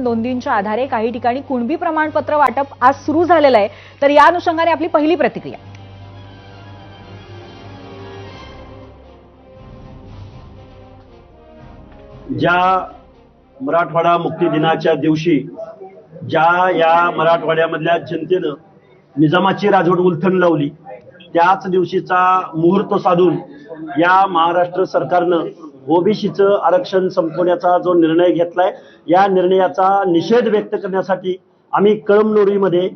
नोंदणीतील नोंदींच्या आधारे काही ठिकाणी कुणबी प्रमाणपत्र वाटप आज सुरू झालेलं आहे. तर या अनुषंगाने आपली पहिली प्रतिक्रिया. ज्या मराठवाडा मुक्ती दिनाच्या दिवशी ज्या या मराठवाड्यामधल्या जनतेनं निजामाची राजवट उलथण लावली त्याच दिवशीचा मुहूर्त साधून या महाराष्ट्र सरकारनं ओबीसीचं आरक्षण संपवण्याचा जो निर्णय घेतलाय या निर्णयाचा निषेध व्यक्त करण्यासाठी आम्ही कळमनुरीमध्ये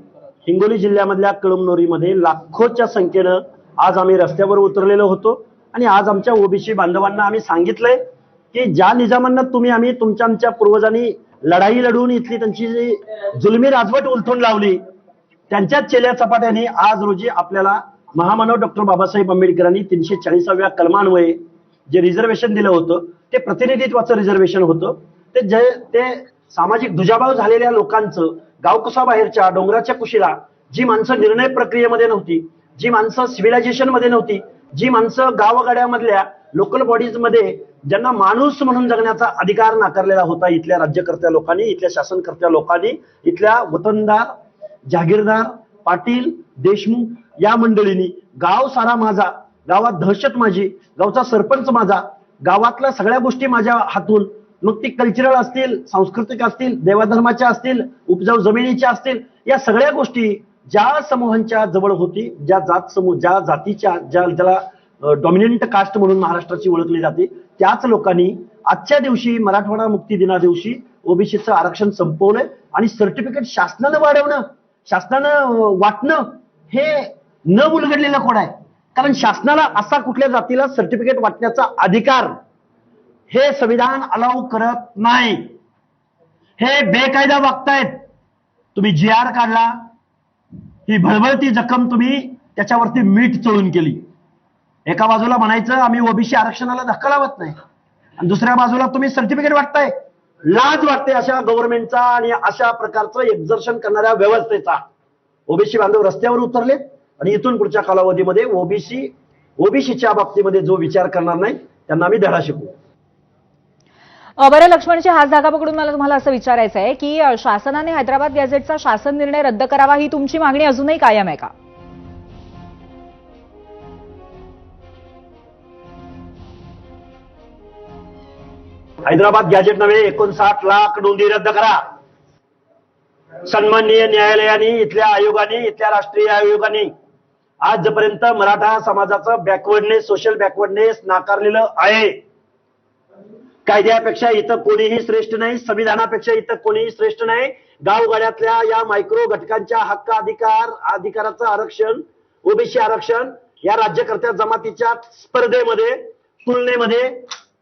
हिंगोली जिल्ह्यामधल्या कळमनुरीमध्ये लाखोच्या संख्येनं आज आम्ही रस्त्यावर उतरलेलो होतो. आणि आज आमच्या ओबीसी बांधवांना आम्ही सांगितलंय की ज्या निजामांना तुम्ही आम्ही तुमच्या आमच्या पूर्वजांनी लढाई लढवून इथली त्यांची जी जुलमी राजवट उलथून लावली त्यांच्याच चेल्या चपाट्याने आज रोजी आपल्याला महामानव डॉक्टर बाबासाहेब आंबेडकरांनी तीनशे चाळीसाव्या कलमान्वये जे रिझर्वेशन दिलं होतं ते प्रतिनिधित्वाचं रिझर्वेशन होतं. ते जे ते सामाजिक दुजाभाव झालेल्या लोकांचं गावकुसाबाहेरच्या डोंगराच्या कुशीला जी माणसं निर्णय प्रक्रियेमध्ये नव्हती जी माणसं सिव्हिलायझेशनमध्ये नव्हती जी माणसं गावगाड्यामधल्या लोकल बॉडीजमध्ये ज्यांना माणूस म्हणून जगण्याचा अधिकार नाकारलेला होता इथल्या राज्यकर्त्या लोकांनी इथल्या शासनकर्त्या लोकांनी इथल्या वतनदार जहागीरदार पाटील देशमुख या मंडळींनी गाव सारा माझा गावात दहशत माझी गावचा सरपंच माझा गावातल्या सगळ्या गोष्टी माझ्या हातून. मग ती कल्चरल असतील सांस्कृतिक असतील देवाधर्माच्या असतील उपजाऊ जमिनीच्या असतील या सगळ्या गोष्टी ज्या समूहांच्या जवळ होती ज्या जात समूह ज्या जातीच्या ज्या ज्याला डॉमिनंट कास्ट म्हणून महाराष्ट्राची ओळखली जाते त्याच लोकांनी आजच्या दिवशी मराठवाडा मुक्ती दिना दिवशी ओबीसीचं आरक्षण संपवलंय आणि सर्टिफिकेट शासनानं वाढवणं शासनानं वाटणं हे न उलगडलेलं कोण आहे? कारण शासनाला असा कुठल्या जातीला सर्टिफिकेट वाटण्याचा अधिकार हे संविधान अलाव करत नाही. हे बेकायदा वागतायत. तुम्ही जी आर काढला. ही भळभळती जखम तुम्ही त्याच्यावरती मीठ चोळून केली. एका बाजूला म्हणायचं आम्ही ओबीसी आरक्षणाला धक्का लावत नाही. आणि दुसऱ्या बाजूला तुम्ही सर्टिफिकेट वाटताय. लाज वाटते अशा गव्हर्नमेंटचा आणि अशा प्रकारचं एक्झर्शन करणाऱ्या व्यवस्थेचा. ओबीसी बांधव रस्त्यावर उतरलेत. आणि इथून पुढच्या कालावधीमध्ये ओबीसी ओबीसीच्या बाबतीमध्ये जो विचार करणार नाही त्यांना आम्ही धडा शिकू बरं लक्ष्मणजी हाच धागा पकडून मला तुम्हाला असं विचारायचं आहे की शासनाने हैदराबाद गॅझेटचा शासन निर्णय रद्द करावा ही तुमची मागणी अजूनही कायम आहे का? हैदराबाद गॅजेट नव्हे एकोणसाठ लाख नोंदी रद्द करा. सन्माननीय न्यायालयाने इथल्या आयोगाने इथल्या राष्ट्रीय आयोगाने आजपर्यंत मराठा समाजाचं बॅकवर्डनेस सोशल बॅकवर्डनेस नाकारलेलं आहे. कायद्यापेक्षा इथं कोणीही श्रेष्ठ नाही संविधानापेक्षा इथं कोणीही श्रेष्ठ नाही. गावगाड्यातल्या या मायक्रो घटकांच्या हक्क अधिकार अधिकाराचं आरक्षण ओबीसी आरक्षण या राज्यकर्त्या जमातीच्या स्पर्धेमध्ये तुलनेमध्ये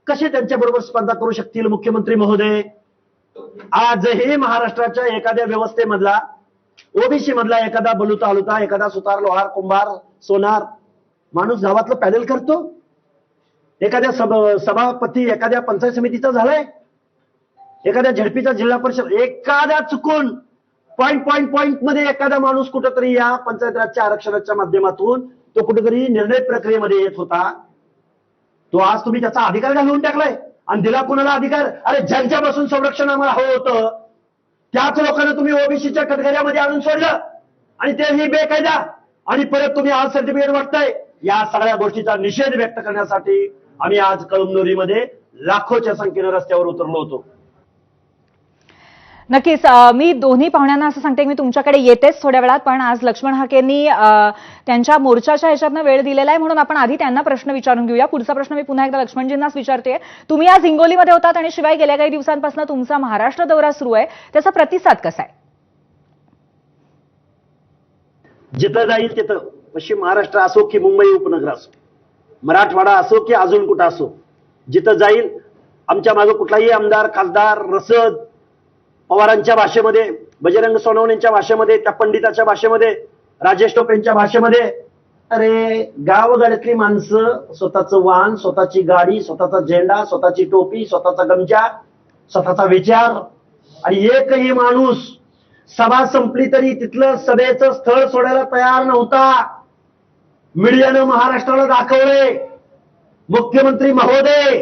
कसे त्यांच्या बरोबर स्पर्धा करू शकतील मुख्यमंत्री महोदय? आजही महाराष्ट्राच्या एखाद्या व्यवस्थेमधला ओबीसी मधला एखादा बलुता हलुता एखादा सुतार लोहार कुंभार सोनार माणूस गावातलं पॅनल करतो? एखाद्या सभ- सभापती एखाद्या पंचायत समितीचा झालाय? एखाद्या झडपीचा जिल्हा परिषद एखाद्या चुकून पॉइंट पॉइंट पॉइंटमध्ये एखादा माणूस कुठंतरी या पंचायत राजच्या आरक्षणाच्या माध्यमातून तो कुठेतरी निर्णय प्रक्रियेमध्ये येत होता. तो आज तुम्ही त्याचा अधिकार घालवून टाकलाय. आणि दिला कुणाला अधिकार? अरे ज्यांच्यापासून संरक्षण आम्हाला हवं होतं. त्याच लोकांना तुम्ही ओबीसीच्या कटघऱ्यामध्ये आणून सोडलं. आणि तेही बेकायदा. आणि परत तुम्ही आज सर्टिफिकेट वाटताय या सगळ्या गोष्टीचा निषेध व्यक्त करण्यासाठी आम्ही आज कळमनुरीमध्ये लाखोच्या संख्येनं रस्त्यावर उतरलो होतो. नक्कीच मी दोन्ही पाहुण्यांना असं सांगते की मी तुमच्याकडे येतेच थोड्या वेळात पण आज लक्ष्मण हाकेंनी त्यांच्या मोर्चाच्या ह्याच्यातनं वेळ दिलेला आहे म्हणून आपण आधी त्यांना प्रश्न विचारून घेऊया. पुढचा प्रश्न मी पुन्हा एकदा लक्ष्मणजींनाच विचारते तुम्ही आज हिंगोलीमध्ये होतात आणि शिवाय गेल्या काही दिवसांपासून तुमचा महाराष्ट्र दौरा सुरू आहे. त्याचा प्रतिसाद कसा आहे? जिथं जाईल तिथं. पश्चिम महाराष्ट्र असो की मुंबई उपनगर असो. मराठवाडा असो की अजून कुठं असो. जिथं जाईल आमच्या मागे कुठलाही आमदार खासदार रसद पवारांच्या भाषेमध्ये बजरंग सोनवणेंच्या भाषेमध्ये त्या पंडिताच्या भाषेमध्ये राजेश टोपेंच्या भाषेमध्ये अरे गावगाड्यातली माणसं स्वतःचं वाहन स्वतःची गाडी स्वतःचा झेंडा स्वतःची टोपी स्वतःचा गमजा स्वतःचा विचार. आणि एकही माणूस सभा संपली तरी तिथलं सभेचं स्थळ सोडायला तयार नव्हता. मीडियानं महाराष्ट्राला दाखवले मुख्यमंत्री महोदय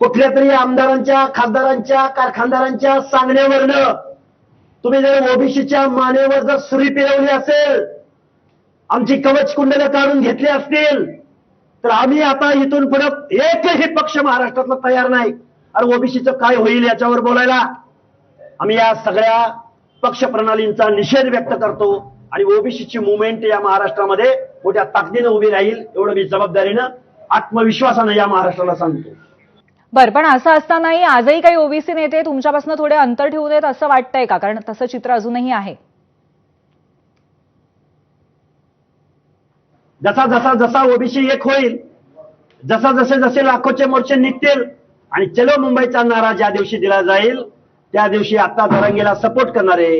कुठल्या तरी आमदारांच्या खासदारांच्या कारखानदारांच्या सांगण्यावरनं तुम्ही जर ओबीसीच्या मानेवर जर सुरी फिरवली असेल आमची कवच कुंडलं काढून घेतली असतील तर आम्ही आता इथून पुढे एकही पक्ष महाराष्ट्रातला तयार नाही. अरे ओबीसीचं काय होईल याच्यावर बोलायला? आम्ही या सगळ्या पक्ष प्रणालींचा निषेध व्यक्त करतो आणि ओबीसीची मुवमेंट या महाराष्ट्रामध्ये मोठ्या ताकदीनं उभी राहील एवढं मी जबाबदारीनं आत्मविश्वासानं या महाराष्ट्राला सांगतो. बरं पण असं असतानाही आजही काही ओबीसी नेते तुमच्यापासून थोडे अंतर ठेवू देत असं वाटतंय का? कारण तसं चित्र अजूनही आहे. जसा जसा जसा ओबीसी एक होईल जसा जसे जसे लाखोचे मोर्चे निघतील आणि चलो मुंबईचा नारा ज्या दिवशी दिला जाईल त्या दिवशी आता दरंगीला सपोर्ट करणारे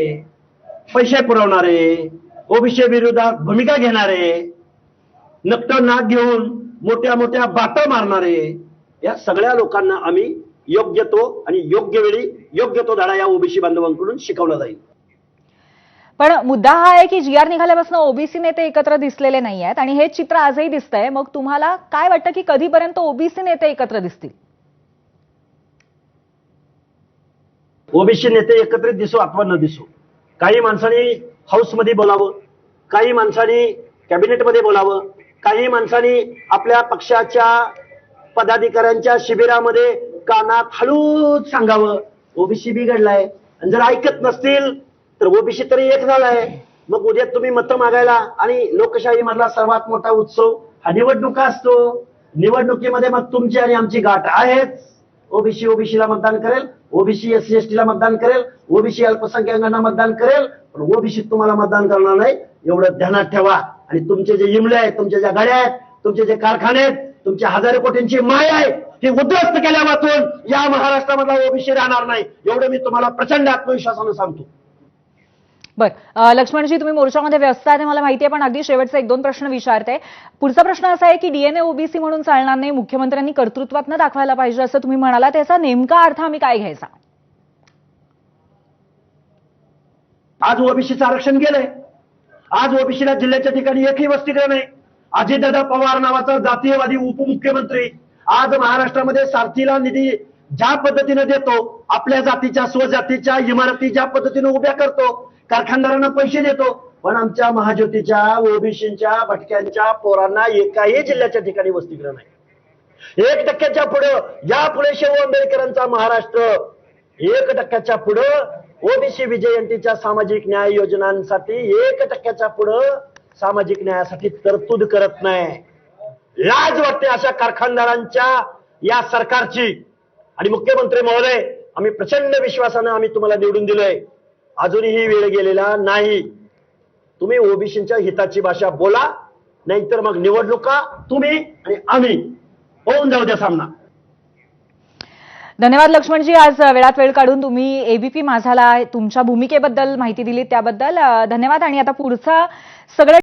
पैसे पुरवणारे ओबीसी विरोधात भूमिका घेणारे नक्त नाक घेऊन मोठ्या मोठ्या बाटा मारणारे या सगळ्या लोकांना आम्ही योग्य तो आणि योग्य वेळी योग्य तो धडा या ओबीसी बांधवांकडून शिकवला जाईल. पण मुद्दा हा आहे की जी आर निघाल्यापासून ओबीसी नेते एकत्र दिसलेले नाही आहेत आणि हेच चित्र आजही दिसतंय. मग तुम्हाला काय वाटतं की कधीपर्यंत ओबीसी नेते एकत्र दिसतील? ओबीसी नेते एकत्रित दिसो अथवा न दिसो. काही माणसांनी हाऊसमध्ये बोलावं काही माणसांनी कॅबिनेटमध्ये बोलावं काही माणसांनी आपल्या पक्षाच्या पदाधिकाऱ्यांच्या शिबिरामध्ये कानात हळूच सांगावं. ओबीसी बिघडलाय आणि जर ऐकत नसतील तर ओबीसी तरी एक झालाय मग उद्या तुम्ही मतं मागायला आणि लोकशाही मधला सर्वात मोठा उत्सव हा निवडणुका असतो. निवडणुकीमध्ये मग तुमची आणि आमची गाठ आहेच. ओबीसी ओबीसीला मतदान करेल. ओबीसी एस सी एस टीला मतदान करेल. ओबीसी अल्पसंख्याकांना मतदान करेल. पण ओबीसी तुम्हाला मतदान करणार नाही. एवढं ध्यानात ठेवा. आणि तुमचे जे इमले आहेत तुमच्या ज्या गाड्या आहेत तुमचे जे कारखाने आहेत तुमच्या हजारो कोटींची माय आहे ती उद्ध्वस्त केल्या वाचून या महाराष्ट्रामधला ओबीसी राहणार नाही. एवढं मी तुम्हाला प्रचंड आत्मविश्वासानं सांगतो. बर लक्ष्मणजी तुम्ही मोर्चामध्ये व्यस्त आहे मला माहिती आहे पण अगदी शेवटचा एक दोन प्रश्न विचारते. पुढचा प्रश्न असा आहे की डीएनए ओबीसी म्हणून चालणार नाही मुख्यमंत्र्यांनी कर्तृत्वात न दाखवायला पाहिजे असं तुम्ही म्हणाला त्याचा नेमका अर्थ आम्ही काय घ्यायचा? आज ओबीसीचं आरक्षण गेलंय. आज ओबीसीला जिल्ह्याच्या ठिकाणी एकही वसतिगृह नाही. अजितदादा पवार नावाचा जातीयवादी उपमुख्यमंत्री आज महाराष्ट्रामध्ये सारथीला निधी ज्या पद्धतीने देतो आपल्या जातीच्या स्वजातीच्या इमारती ज्या पद्धतीने उभ्या करतो कारखानदारांना पैसे देतो पण आमच्या महाज्योतीच्या ओबीसीच्या भटक्यांच्या पोरांना एकाही जिल्ह्याच्या ठिकाणी वसतिगृह नाही. एक टक्क्याच्या पुढं या पुढे शेव आंबेडकरांचा महाराष्ट्र एक टक्क्याच्या पुढं ओबीसी विजयंतीच्या सामाजिक न्याय योजनांसाठी एक टक्क्याच्या पुढं सामाजिक न्यायासाठी तरतूद करत नाही. लाज वाटते अशा कारखानदारांच्या या सरकारची. आणि मुख्यमंत्री महोदय आम्ही प्रचंड विश्वासानं आम्ही तुम्हाला निवडून दिलोय. अजूनही वेळ गेलेला नाही. तुम्ही ओबीसीच्या हिताची भाषा बोला नाहीतर मग निवडणुका तुम्ही आणि आम्ही होऊन जाऊ द्या सामना. धन्यवाद लक्ष्मणजी. आज वेळात वेळ काढून तुम्ही एबीपी माझाला तुमच्या भूमिकेबद्दल माहिती दिली त्याबद्दल धन्यवाद. आणि आता पुढचा सगळं